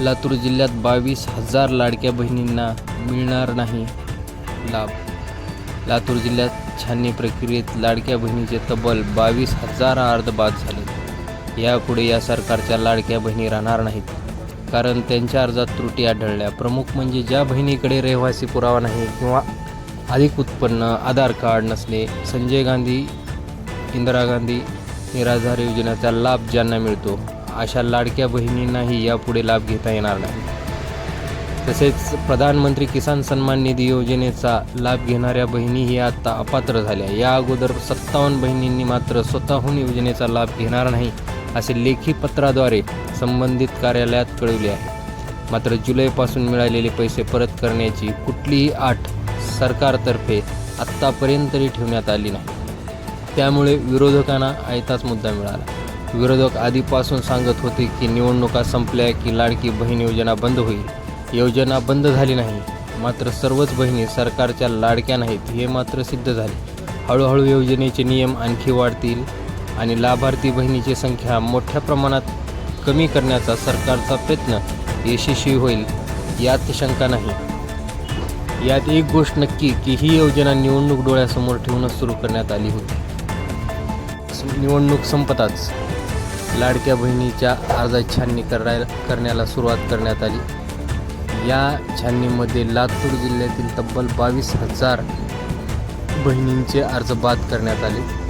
लातूर जिल्ह्यात बावीस हजार लाडक्या बहिणींना मिळणार नाही लाभ. लातूर जिल्ह्यात छाननी प्रक्रियेत लाडक्या बहिणीचे तब्बल बावीस हजार अर्ध बाद झाले. यापुढे या सरकारच्या लाडक्या बहिणी राहणार नाहीत. कारण त्यांच्या अर्जात त्रुटी आढळल्या. प्रमुख म्हणजे ज्या बहिणीकडे रहिवासी पुरावा नाही किंवा अधिक उत्पन्न आधार कार्ड नसणे संजय गांधी इंदिरा गांधी निराधार योजनेचा लाभ ज्यांना मिळतो अशा लाडक्या बहिणींनाही यापुढे लाभ घेता येणार नाही. तसेच प्रधानमंत्री किसान सन्मान निधी योजनेचा लाभ घेणाऱ्या बहिणीही आता अपात्र झाल्या. या अगोदर सत्तावन्न बहिणींनी मात्र स्वतःहून योजनेचा लाभ घेणार नाही असे लेखी पत्राद्वारे संबंधित कार्यालयात कळवले आहे. मात्र जुलैपासून मिळालेले पैसे परत करण्याची कुठलीही आठ सरकारतर्फे आत्तापर्यंत तरी ठेवण्यात आली नाही. त्यामुळे विरोधकांना आयताच मुद्दा मिळाला. विरोधक आधीपासून सांगत होते की निवडणुका संपल्या की लाडकी बहीण योजना बंद होईल. योजना बंद झाली नाही. मात्र सर्वच बहिणी सरकारच्या लाडक्या नाहीत हे मात्र सिद्ध झाले. हळूहळू योजनेचे नियम आणखी वाढतील आणि लाभार्थी बहिणीची संख्या मोठ्या प्रमाणात कमी करण्याचा सरकारचा प्रयत्न यशस्वी होईल यात शंका नाही. यात एक गोष्ट नक्की की ही योजना निवडणूक डोळ्यासमोर ठेवूनच सुरू करण्यात आली होती. निवडणूक संपताच. लाडक्या बहिणीच्या अर्जाची छाननी करायला करण्याला सुरुवात करण्यात आली. या छाननीमध्ये लातूर जिल्ह्यातील तब्बल बावीस हजार बहिणींचे अर्ज बाद करण्यात आले.